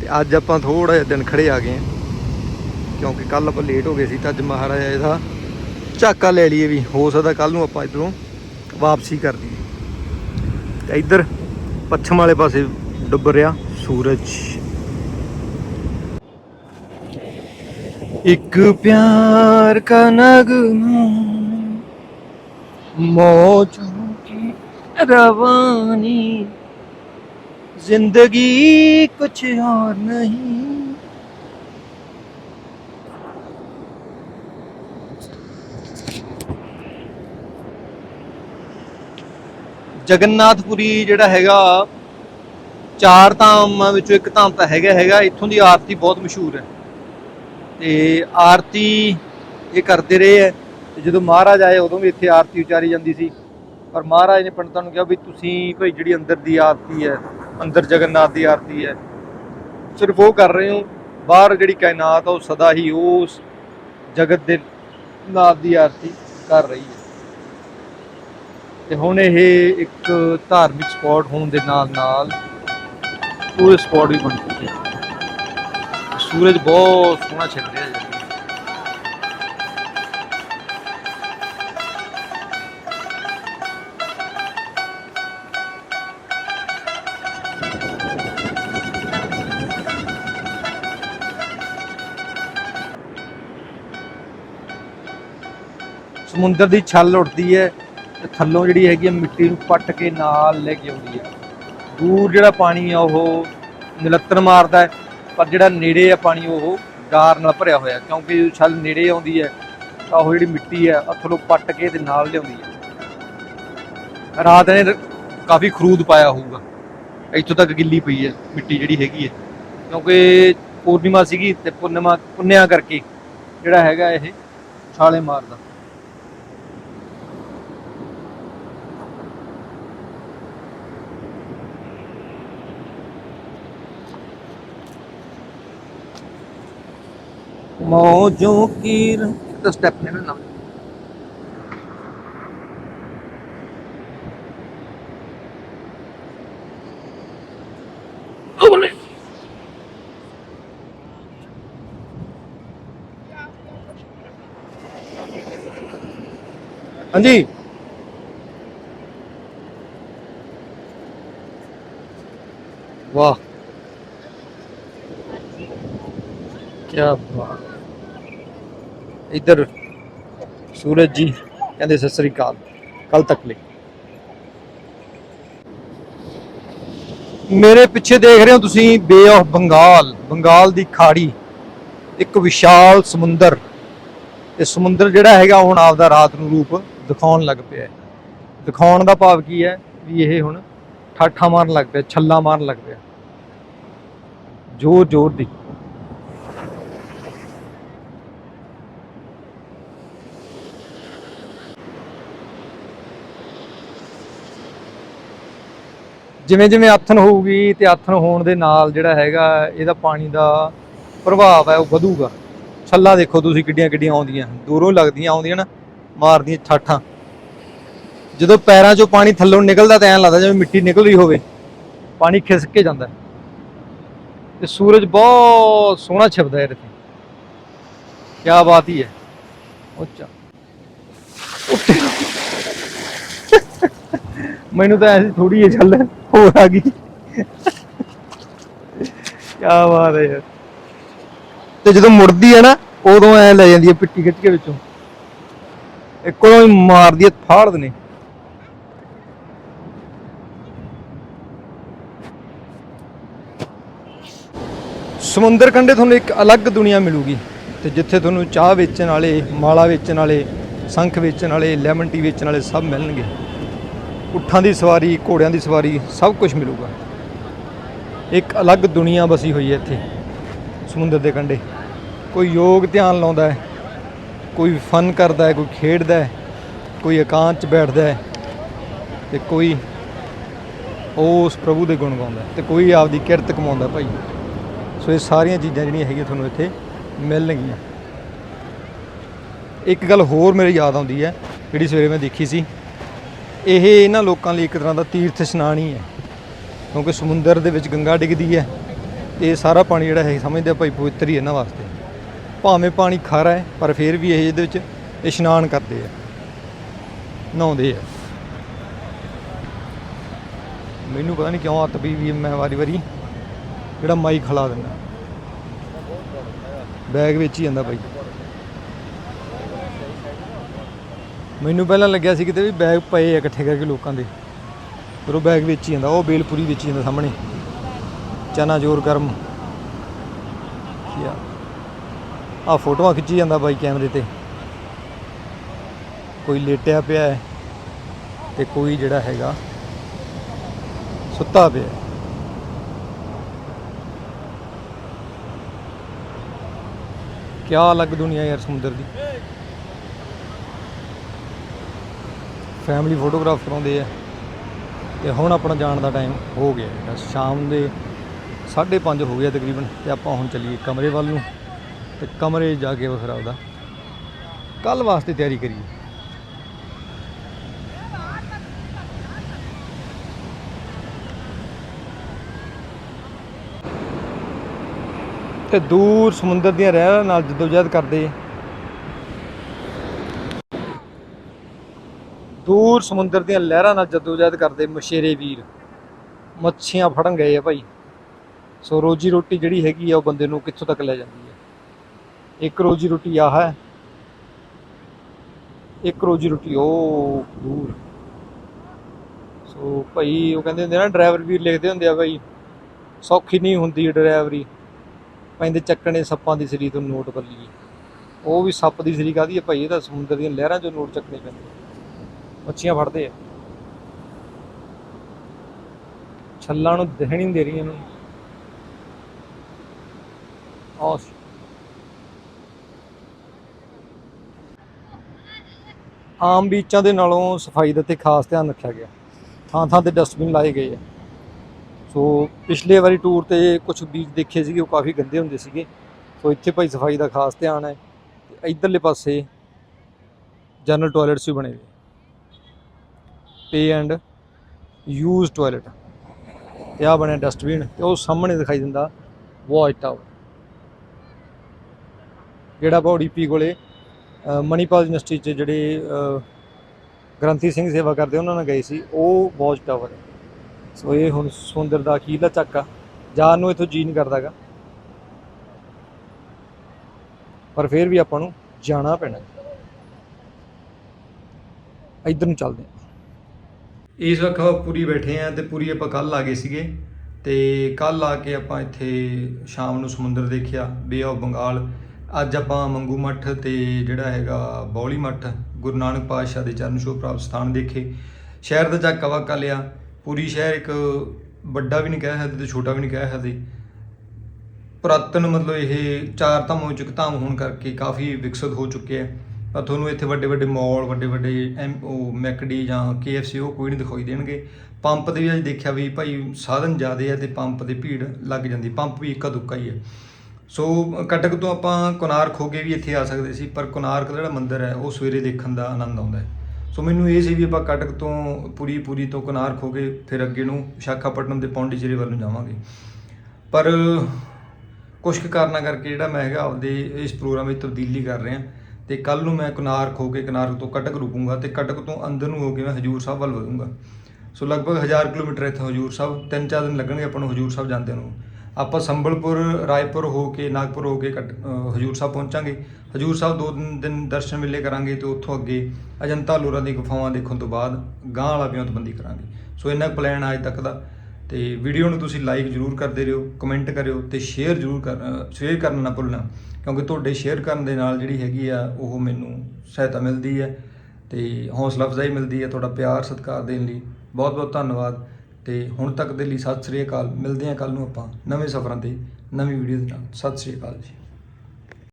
ਤੇ ਅੱਜ ਆਪਾਂ ਥੋੜਾ ਜਿਹਾ ਦਿਨ ਖੜੇ ਆ ਗਏ ਹਾਂ। ਕਿਉਂਕਿ ਕੱਲ ਆਪਾਂ ਲੇਟ ਹੋ ਗਏ ਸੀ ਤਾਂ ਅੱਜ ਮਹਾਰਾਜਾ ਇਹਦਾ ਝਾਕਾ ਲੈ ਲਈਏ ਵੀ ਹੋ ਸਕਦਾ ਕੱਲ ਨੂੰ ਆਪਾਂ ਇਧਰੋਂ ਵਾਪਸੀ ਕਰ ਦਈਏ। ਤੇ ਇੱਧਰ ਪੱਛਮ ਵਾਲੇ ਪਾਸੇ ਡੁੱਬ ਰਿਹਾ ਸੂਰਜ ਇੱਕ ਪਿਆਰ ਕਾ ਨਗਮਾ ਮੌਜੋं की रवानी जिंदगी कुछ और नहीं ਜਗਨਨਾਥਪੁਰੀ ਜਿਹੜਾ ਹੈਗਾ, ਚਾਰ ਧਾਮਾਂ ਵਿੱਚੋਂ ਇੱਕ ਧਾਮ ਤਾਂ ਹੈਗਾ ਹੈਗਾ, ਇੱਥੋਂ ਦੀ ਆਰਤੀ ਬਹੁਤ ਮਸ਼ਹੂਰ ਹੈ। ਤੇ ਆਰਤੀ ਇਹ ਕਰਦੇ ਰਹੇ ਹੈ। ਤੇ ਜਦੋਂ ਮਹਾਰਾਜ ਆਏ, ਉਦੋਂ ਵੀ ਇੱਥੇ ਆਰਤੀ ਉਚਾਰੀ ਜਾਂਦੀ ਸੀ। ਪਰ ਮਹਾਰਾਜ ਨੇ ਪੰਡਤਾਂ ਨੂੰ ਕਿਹਾ ਵੀ ਤੁਸੀਂ ਭਾਈ ਜਿਹੜੀ ਅੰਦਰ ਦੀ ਆਰਤੀ ਹੈ, ਅੰਦਰ ਜਗਨਨਾਥ ਦੀ ਆਰਤੀ ਹੈ, ਸਿਰਫ ਉਹ ਕਰ ਰਹੇ ਹੋ, ਬਾਹਰ ਜਿਹੜੀ ਕਾਇਨਾਤ ਆ, ਉਹ ਸਦਾ ਹੀ ਉਸ ਜਗਤ ਦੇ ਨਾਥ ਦੀ ਆਰਤੀ ਕਰ ਰਹੀ ਹੈ। ਤੇ ਹੁਣ ਇਹ ਇੱਕ ਧਾਰਮਿਕ ਸਪੌਟ ਹੋਣ ਦੇ ਨਾਲ ਨਾਲ ਟੂਰਿਸਟ ਸਪੌਟ ਵੀ ਬਣ ਚੁੱਕਿਆ ਸੂਰਜ ਬਹੁਤ ਸੋਹਣਾ ਛਿਪ ਰਿਹਾ ਹੈ ਸਮੁੰਦਰ ਦੀ ਛੱਲ ਉੱਠਦੀ ਹੈ। ਤੇ ਥੱਲੋਂ ਜਿਹੜੀ ਹੈਗੀ ਹੈ ਮਿੱਟੀ ਨੂੰ ਪੱਟ ਕੇ ਨਾਲ ਲੈ ਕੇ ਆਉਂਦੀ ਹੈ। ਦੂਰ ਜਿਹੜਾ ਪਾਣੀ ਆ ਉਹ ਨਿਲੱਤਰ ਮਾਰਦਾ ਹੈ, ਪਰ ਜਿਹੜਾ ਨੇੜੇ ਆ ਪਾਣੀ ਉਹ ਗਾਰ ਨਾਲ ਭਰਿਆ ਹੋਇਆ ਕਿਉਂਕਿ ਜਦੋਂ ਛੱਲ ਨੇੜੇ ਆਉਂਦੀ ਹੈ, ਤਾਂ ਉਹ ਜਿਹੜੀ ਮਿੱਟੀ ਹੈ ਉਹ ਥੱਲੋਂ ਪੱਟ ਕੇ ਤੇ ਨਾਲ ਲਿਆਉਂਦੀ ਹੈ। ਰਾਤ ਨੇ ਕਾਫੀ ਖਰੂਦ ਪਾਇਆ ਹੋਊਗਾ। ਇੱਥੋਂ ਤੱਕ ਗਿੱਲੀ ਪਈ ਹੈ, ਮਿੱਟੀ ਜਿਹੜੀ ਹੈਗੀ ਹੈ। ਕਿਉਂਕਿ ਪੂਰਨਿਮਾ ਸੀਗੀ ਤੇ ਪੂਰਨਿਮਾ ਪੁੰਨਿਆ ਕਰਕੇ ਜਿਹੜਾ ਹੈਗਾ ਇਹ ਛਾਲੇ ਮਾਰਦਾ। ਮੌਜੋਂ ਕੀਰ। ਇੱਕ ਤਾਂ ਸਟੈਪ ਨੇ। ਨਾ ਹਾਂਜੀ। ਵਾਹ। ਕੀ ਬਾਤ। ਇੱਧਰ ਸੂਰਜ ਜੀ ਕਹਿੰਦੇ ਸਤਿ ਸ੍ਰੀ ਅਕਾਲ ਕੱਲ ਤੱਕ ਲਈ। ਮੇਰੇ ਪਿੱਛੇ ਦੇਖ ਰਹੇ ਹੋ ਤੁਸੀਂ ਬੇ ਆਫ ਬੰਗਾਲ ਬੰਗਾਲ ਦੀ ਖਾੜੀ, ਇੱਕ ਵਿਸ਼ਾਲ ਸਮੁੰਦਰ। ਤੇ ਸਮੁੰਦਰ ਜਿਹੜਾ ਹੈਗਾ ਹੁਣ ਆਪਦਾ ਰਾਤ ਨੂੰ ਰੂਪ ਦਿਖਾਉਣ ਲੱਗ ਪਿਆ ਹੈ। ਦਿਖਾਉਣ ਦਾ ਭਾਵ ਕੀ ਹੈ ਵੀ ਇਹ ਹੁਣ ਠਾਠਾ ਮਾਰਨ ਲੱਗ ਪਿਆ, ਛੱਲਾ ਮਾਰਨ ਲੱਗ ਪਿਆ। ਜ਼ੋਰ ਜ਼ੋਰ ਦੀ। ਜਿਵੇਂ ਜਿਵੇਂ ਆਥਣ ਹੋਊਗੀ ਤੇ ਆਥਣ ਹੋਣ ਦੇ ਨਾਲ ਜਿਹੜਾ ਹੈਗਾ ਇਹਦਾ ਪਾਣੀ ਦਾ ਪ੍ਰਭਾਵ ਹੈ ਉਹ ਵਧੂਗਾ। ਛੱਲਾ ਦੇਖੋ ਤੁਸੀਂ ਕਿੱਡੀਆਂ ਕਿੱਡੀਆਂ ਆਉਂਦੀਆਂ। ਦੂਰੋਂ ਲੱਗਦੀਆਂ ਆਉਂਦੀਆਂ ਨਾ, ਮਾਰਦੀਆਂ ਠਾਠਾਂ। ਜਦੋਂ ਪੈਰਾਂ 'ਚੋਂ ਪਾਣੀ ਥੱਲੋਂ ਨਿਕਲਦਾ ਤਾਂ ਐਂ ਲੱਗਦਾ ਜਿਵੇਂ ਮਿੱਟੀ ਨਿਕਲ ਰਹੀ ਹੋਵੇ। ਪਾਣੀ ਖਿਸਕ ਕੇ ਜਾਂਦਾ। ਤੇ ਸੂਰਜ ਬਹੁਤ ਸੋਹਣਾ ਛਿਪਦਾ ਹੈ ਇਹਦੇ ਤੇ ਕੀ ਬਾਤ ਹੀ ਹੈ। ਉੱਚਾ। ਉੱਤੇ ਮੈਨੂੰ ਤਾਂ ਐਸੀ ਥੋੜੀ ਜਿਹੀ ਛੱਲ ਹੋਰ ਆ ਗਈ। ਕੀ ਬਾਤ ਹੈ ਯਾਰ। ਤੇ ਜਦੋਂ ਮੁੜਦੀ ਹੈ ਨਾ, ਉਦੋਂ ਐ ਲੈ ਜਾਂਦੀ ਹੈ ਪਿੱਟੀ ਖਿੱਚ ਕੇ ਵਿੱਚੋਂ। ਇੱਕੋ ਹੀ ਮਾਰਦੀ ਹੈ ਫਾੜ ਦਨੇ ਸਮੁੰਦਰ ਕੰਢੇ ਤੁਹਾਨੂੰ ਇੱਕ ਅਲੱਗ ਦੁਨੀਆ ਮਿਲੂਗੀ। ਤੇ ਜਿੱਥੇ ਤੁਹਾਨੂੰ ਚਾਹ ਵੇਚਣ ਵਾਲੇ, ਮਾਲਾ ਵੇਚਣ ਵਾਲੇ, ਸੰਖ ਵੇਚਣ ਵਾਲੇ, ਲੈਮਨ ਟੀ ਵੇਚਣ ਵਾਲੇ ਸਭ ਮਿਲਣਗੇ। ਉੱਠਾਂ ਦੀ ਸਵਾਰੀ, ਘੋੜਿਆਂ ਦੀ ਸਵਾਰੀ, ਸਭ ਕੁਝ ਮਿਲੂਗਾ। ਇੱਕ ਅਲੱਗ ਦੁਨੀਆ ਬਸੀ ਹੋਈ ਹੈ ਇੱਥੇ, ਸਮੁੰਦਰ ਦੇ ਕੰਢੇ। ਕੋਈ ਯੋਗ ਧਿਆਨ ਲਾਉਂਦਾ ਹੈ, ਕੋਈ ਫਨ ਕਰਦਾ ਹੈ, ਕੋਈ ਖੇਡਦਾ ਹੈ, ਕੋਈ ਇਕਾਂਤ ਚ ਬੈਠਦਾ ਹੈ ਤੇ ਕੋਈ ਉਸ ਪ੍ਰਭੂ ਦੇ ਗੁਣ ਗਾਉਂਦਾ ਹੈ ਤੇ ਕੋਈ ਆਪਦੀ ਕਿਰਤ ਕਮਾਉਂਦਾ ਭਾਈ। ਸੋ ਇਹ ਸਾਰੀਆਂ ਚੀਜ਼ਾਂ ਜਿਹੜੀਆਂ ਹੈਗੀਆਂ ਤੁਹਾਨੂੰ ਇੱਥੇ ਮਿਲਣਗੀਆਂ। ਇੱਕ ਗੱਲ ਹੋਰ ਮੇਰੇ ਯਾਦ ਆਉਂਦੀ ਹੈ, ਜਿਹੜੀ ਸਵੇਰੇ ਮੈਂ ਦੇਖੀ ਸੀ। ਇਹ ਇਹਨਾਂ ਲੋਕਾਂ ਲਈ ਇੱਕ ਤਰ੍ਹਾਂ ਦਾ ਤੀਰਥ ਇਸ਼ਨਾਨ ਹੀ ਹੈ, ਕਿਉਂਕਿ ਸਮੁੰਦਰ ਦੇ ਵਿੱਚ ਗੰਗਾ ਡਿੱਗਦੀ ਹੈ ਤੇ ਇਹ ਸਾਰਾ ਪਾਣੀ ਜਿਹੜਾ ਹੈ ਸਮਝਦੇ ਆ ਭਾਈ ਪਵਿੱਤਰ ਹੀ ਇਹਨਾਂ ਵਾਸਤੇ। ਭਾਵੇਂ ਪਾਣੀ ਖਾਰਾ ਹੈ, ਪਰ ਫਿਰ ਵੀ ਇਹ ਇਹਦੇ ਵਿੱਚ ਇਸ਼ਨਾਨ ਕਰਦੇ ਆ, ਨਹਾਉਂਦੇ ਆ। ਮੈਨੂੰ ਪਤਾ ਨਹੀਂ ਕਿਉਂ ਹੱਥ ਪਈ ਵੀ ਮੈਂ ਵਾਰੀ ਵਾਰੀ ਜਿਹੜਾ ਮਾਈਕ ਖਲਾ ਦਿੰਦਾ। ਬੈਗ ਵਿੱਚ ਹੀ ਜਾਂਦਾ ਭਾਈ। ਮੈਨੂੰ ਪਹਿਲਾਂ ਲੱਗਿਆ ਸੀ ਕਿਤੇ ਵੀ ਬੈਗ ਪਏ ਆ ਇਕੱਠੇ ਕਰਕੇ ਲੋਕਾਂ ਦੇ। ਪਰ ਉਹ ਬੈਗ ਵੇਚੀ ਜਾਂਦਾ, ਉਹ ਬੇਲਪੁਰੀ ਵੇਚੀ ਜਾਂਦਾ ਸਾਹਮਣੇ। ਚਨਾ ਜੋਰ ਗਰਮ ਕੀ ਆ? ਫੋਟੋਆਂ ਖਿੱਚੀ ਜਾਂਦਾ ਬਾਈ ਕੈਮਰੇ ਤੇ। ਕੋਈ ਲੇਟਿਆ ਪਿਆ ਹੈ ਤੇ ਕੋਈ ਜਿਹੜਾ ਹੈਗਾ ਸੁੱਤਾ ਪਿਆ ਕਿਆ ਅਲੱਗ ਦੁਨੀਆ ਯਾਰ ਸਮੁੰਦਰ ਦੀ। ਫੈਮਿਲੀ ਫੋਟੋਗ੍ਰਾਫ ਕਰਾਉਂਦੇ ਆ। ਤੇ ਹੁਣ ਆਪਣਾ ਜਾਣ ਦਾ ਟਾਈਮ ਹੋ ਗਿਆ ਹੈ। ਸ਼ਾਮ ਦੇ 5:30 ਹੋ ਗਿਆ ਤਕਰੀਬਨ ਤੇ ਆਪਾਂ ਹੁਣ ਚੱਲੀਏ ਕਮਰੇ ਵੱਲ ਨੂੰ। ਤੇ ਕਮਰੇ ਜਾ ਕੇ ਫਿਰ ਆਪਦਾ ਕੱਲ ਵਾਸਤੇ ਤਿਆਰੀ ਕਰੀਏ। ਤੇ ਦੂਰ ਸਮੁੰਦਰ ਦੀਆਂ ਰਹਿਰਾਂ ਨਾਲ ਜਦੋਜਹਿਦ ਕਰਦੇ ਦੂਰ ਸਮੁੰਦਰ ਦੀਆਂ ਲਹਿਰਾਂ ਨਾਲ ਜਦੋਜਹਿਦ ਕਰਦੇ ਮਛੇਰੇ ਵੀਰ। ਮੱਛੀਆਂ ਫੜਨ ਗਏ ਆ ਭਾਈ। ਸੋ ਰੋਜੀ ਰੋਟੀ ਜਿਹੜੀ ਹੈਗੀ ਆ ਉਹ ਬੰਦੇ ਨੂੰ ਕਿੱਥੋਂ ਤੱਕ ਲੈ ਜਾਂਦੀ ਹੈ ਇੱਕ ਰੋਜੀ ਰੋਟੀ ਆਹ ਹੈ। ਇੱਕ ਰੋਜੀ ਰੋਟੀ ਉਹ ਦੂਰ। ਸੋ ਭਾਈ ਉਹ ਕਹਿੰਦੇ ਹੁੰਦੇ ਆ ਨਾ, ਡਰਾਈਵਰ ਵੀਰ ਲਿਖਦੇ ਹੁੰਦੇ ਆ ਭਾਈ, ਸੌਖੀ ਨਹੀਂ ਹੁੰਦੀ ਡਰਾਈਵਰੀ। ਪੈਂਦੇ ਚੱਕਣੇ ਸੱਪਾਂ ਦੀ ਸਰੀ ਤੋਂ ਨੋਟ ਬੱਲੀਏ। ਉਹ ਵੀ ਸੱਪ ਦੀ ਸਰੀ ਕਾਦੀ ਹੈ ਭਾਈ? ਇਹ ਤਾਂ ਸਮੁੰਦਰ ਦੀਆਂ ਲਹਿਰਾਂ ਚੋਂ ਨੋਟ ਚੱਕਣੇ ਪੈਂਦੇ ਮੱਛੀਆਂ ਫੜਦੇ ਆ। ਛੱਲਾਂ ਨੂੰ ਦਿਖਣ ਨਹੀਂ ਦੇ ਰਹੀਆਂ ਇਹਨੂੰ ਆਹ ਸੀ। ਆਮ ਬੀਚਾਂ ਦੇ ਨਾਲੋਂ ਸਫ਼ਾਈ ਦਾ ਤੇ ਖਾਸ ਧਿਆਨ ਰੱਖਿਆ ਗਿਆ। ਥਾਂ ਥਾਂ ਤੇ ਡਸਟਬਿਨ ਲਾਏ ਗਏ ਆ। ਸੋ ਪਿਛਲੇ ਵਾਰੀ ਟੂਰ ਤੇ ਕੁਝ ਬੀਚ ਦੇਖੇ ਸੀਗੇ, ਉਹ ਕਾਫੀ ਗੰਦੇ ਹੁੰਦੇ ਸੀਗੇ। ਸੋ ਇੱਥੇ ਭਾਈ ਸਫ਼ਾਈ ਦਾ ਖਾਸ ਧਿਆਨ ਹੈ। ਤੇ ਇਧਰਲੇ ਪਾਸੇ ਜਨਰਲ ਟਾਇਲਟਸ ਵੀ ਬਣੇ ਹੋਏ ਪੇ ਐਂਡ ਯੂਜ਼ ਟਾਇਲਟ। ਤੇ ਆ ਬਣਿਆ ਡਸਟਬਿਨ ਤੇ ਉਹ ਸਾਹਮਣੇ ਦਿਖਾਈ ਦਿੰਦਾ ਵਾਚ ਟਾਵਰ। ਜਿਹੜਾ ਪੌੜੀ ਪੀ ਕੋਲੇ ਅ, ਮਣੀਪਾਲ ਯੂਨੀਵਰਸਿਟੀ 'ਚ ਜਿਹੜੇ ਗ੍ਰੰਥੀ ਸਿੰਘ ਸੇਵਾ ਕਰਦੇ ਉਹਨਾਂ ਨਾਲ ਗਏ ਸੀ ਉਹ ਵਾਚ ਟਾਵਰ। ਸੋ ਇਹ ਹੁਣ ਸਮੁੰਦਰ ਦਾ ਅਖੀਰਲਾ ਚੱਕ ਜਾਣ ਨੂੰ ਇਥੋਂ ਜੀ ਨਹੀਂ ਕਰਦਾਗਾ ਪਰ ਫਿਰ ਵੀ ਆਪਾਂ ਨੂੰ ਜਾਣਾ ਪੈਣਾ। ਇੱਧਰ ਨੂੰ ਚੱਲਦੇ ਹਾਂ ਇਸ ਵਕਤ ਆਪਾਂ ਪੂਰੀ ਬੈਠੇ ਆ ਤੇ ਪੂਰੀ ਆਪਾਂ ਕੱਲ ਆ ਗਏ ਸੀਗੇ ਤੇ ਕੱਲ ਆ ਕੇ ਆਪਾਂ ਇੱਥੇ ਸ਼ਾਮ ਨੂੰ ਸਮੁੰਦਰ ਦੇਖਿਆ ਬੇ ਆਫ ਬੰਗਾਲ ਅੱਜ ਆਪਾਂ ਮੰਗੂ ਮੱਠ ਤੇ ਜਿਹੜਾ ਹੈਗਾ ਬੌਲੀ ਮੱਠ, ਗੁਰੂ ਨਾਨਕ ਪਾਤਸ਼ਾਹ ਦੇ ਚਰਨ ਛੋਹ ਪ੍ਰਾਪਤ ਸਥਾਨ ਦੇਖੇ। ਸ਼ਹਿਰ ਦਾ ਝਾਕਾ ਵਾਕਾ ਲਿਆ। ਪੂਰੀ ਸ਼ਹਿਰ ਇੱਕ ਵੱਡਾ ਵੀ ਨਹੀਂ ਕਹਿ ਸਕਦੇ ਤੇ ਛੋਟਾ ਵੀ ਨਹੀਂ ਕਹਿ ਸਕਦੇ। ਪੁਰਾਤਨ ਮਤਲਬ ਇਹ ਚਾਰ ਧਾਮਾਂ ਵਿੱਚ ਹੋਣ ਕਰਕੇ ਕਾਫੀ ਵਿਕਸਿਤ ਹੋ ਚੁੱਕੇ ਹੈ ਪਰ ਤੁਹਾਨੂੰ ਇੱਥੇ ਵੱਡੇ ਵੱਡੇ ਮਾਲ, ਵੱਡੇ ਵੱਡੇ ਐਮ, ਉਹ ਮੈਕਡੀ ਜਾਂ KFC, ਉਹ ਕੋਈ ਨਹੀਂ ਦਿਖਾਈ ਦੇਣਗੇ। ਪੰਪ ਤੇ ਵੀ ਅੱਜ ਦੇਖਿਆ ਵੀ ਭਾਈ ਸਾਧਨ ਜ਼ਿਆਦੇ ਆ ਤੇ ਪੰਪ ਤੇ ਭੀੜ ਲੱਗ ਜਾਂਦੀ, ਪੰਪ ਵੀ ਇੱਕਾ ਦੁੱਕਾ ਹੀ ਹੈ ਸੋ ਕਟਕ ਤੋਂ ਆਪਾਂ ਕੋਨਾਰਕ ਹੋ ਕੇ ਵੀ ਇੱਥੇ ਆ ਸਕਦੇ ਸੀ, ਪਰ ਕੋਨਾਰਕ ਦਾ ਜਿਹੜਾ ਮੰਦਿਰ ਹੈ, ਉਹ ਸਵੇਰੇ ਦੇਖਣ ਦਾ ਆਨੰਦ ਆਉਂਦਾ ਹੈ। ਸੋ ਮੈਨੂੰ ਇਹ ਸੀ ਵੀ ਆਪਾਂ ਕਟਕ ਤੋਂ ਪੂਰੀ ਪੂਰੀ ਤੋਂ ਕੋਨਾਰਕ ਹੋ ਕੇ ਫਿਰ ਅੱਗੇ ਨੂੰ ਵਿਸ਼ਾਖਾਪਟਨਮ ਦੇ ਪੌਂਡੀਚੇਰੀ ਵੱਲ ਨੂੰ ਜਾਵਾਂਗੇ। ਪਰ ਕੁਝ ਕੁ ਕਾਰਨਾਂ ਕਰਕੇ ਜਿਹੜਾ ਮੈਂ ਹੈਗਾ ਆਪਦੇ ਇਸ ਪ੍ਰੋਗਰਾਮ ਵਿੱਚ ਤਬਦੀਲੀ ਕਰ ਰਿਹਾ। ਤੇ ਕੱਲ ਨੂੰ ਮੈਂ ਕੋਨਾਰਕ ਹੋ ਕੇ ਕੋਨਾਰਕ ਤੋਂ ਕਟਕ ਰੁਕੂੰਗਾ ਤੇ ਕਟਕ ਤੋਂ ਅੰਦਰ ਨੂੰ ਹੋ ਕੇ ਮੈਂ ਹਜੂਰ ਸਾਹਿਬ ਵੱਲ ਵਧੂੰਗਾ। ਸੋ ਲਗਭਗ 1000 ਕਿਲੋਮੀਟਰ ਇੱਥੋਂ ਹਜੂਰ ਸਾਹਿਬ, ਤਿੰਨ ਚਾਰ ਦਿਨ ਲੱਗਣਗੇ ਆਪਾਂ ਨੂੰ ਹਜੂਰ ਸਾਹਿਬ ਜਾਂਦੇ ਨੂੰ। ਆਪਾਂ ਸੰਬਲਪੁਰ, ਰਾਏਪੁਰ ਹੋ ਕੇ, ਨਾਗਪੁਰ ਹੋ ਕੇ ਕਟ- ਹਜੂਰ ਸਾਹਿਬ ਪਹੁੰਚਾਂਗੇ। ਹਜੂਰ ਸਾਹਿਬ ਦੋ ਦਿਨ ਦਿਨ ਦਰਸ਼ਨ ਮੇਲੇ ਕਰਾਂਗੇ ਤੇ ਉੱਥੋਂ ਅੱਗੇ ਅਜੰਤਾ ਲੋਰਾ ਦੀ ਗੁਫਾਵਾਂ ਦੇਖਣ ਤੋਂ ਬਾਅਦ ਗਾਂ ਵਾਲਾ ਵਿਉਂਤਬੰਦੀ ਕਰਾਂਗੇ। ਸੋ ਇੰਨਾ ਪਲਾਨ ਅੱਜ ਤੱਕ ਦਾ। ਤੇ ਵੀਡੀਓ ਨੂੰ ਤੁਸੀਂ ਲਾਈਕ ਜਰੂਰ ਕਰਦੇ ਰਹੋ ਕਮੈਂਟ ਕਰਿਓ ਤੇ ਸ਼ੇਅਰ ਜਰੂਰ ਕਰ ਸ਼ੇਅਰ ਕਰਨਾ ਨਾ ਭੁੱਲਣਾ। ਕਿਉਂਕਿ ਤੁਹਾਡੇ ਸ਼ੇਅਰ ਕਰਨ ਦੇ ਨਾਲ ਜਿਹੜੀ ਹੈਗੀ ਆ, ਉਹ ਮੈਨੂੰ ਸਹਾਇਤਾ ਮਿਲਦੀ ਹੈ ਤੇ ਹੌਸਲਾ ਅਫਜ਼ਾਈ ਮਿਲਦੀ ਹੈ ਤੁਹਾਡਾ ਪਿਆਰ ਸਤਿਕਾਰ ਦੇਣ ਲਈ। ਬਹੁਤ ਬਹੁਤ ਧੰਨਵਾਦ ਤੇ ਹੁਣ ਤੱਕ ਦੇ ਲਈ ਸਤਿ ਸ੍ਰੀ ਅਕਾਲ। ਮਿਲਦੇ ਹਾਂ ਕੱਲ ਨੂੰ ਆਪਾਂ ਨਵੇਂ ਸਫ਼ਰਾਂ ਤੇ ਨਵੀਂ ਵੀਡੀਓ ਦੇ ਨਾਲ। ਸਤਿ ਸ੍ਰੀ ਅਕਾਲ ਜੀ।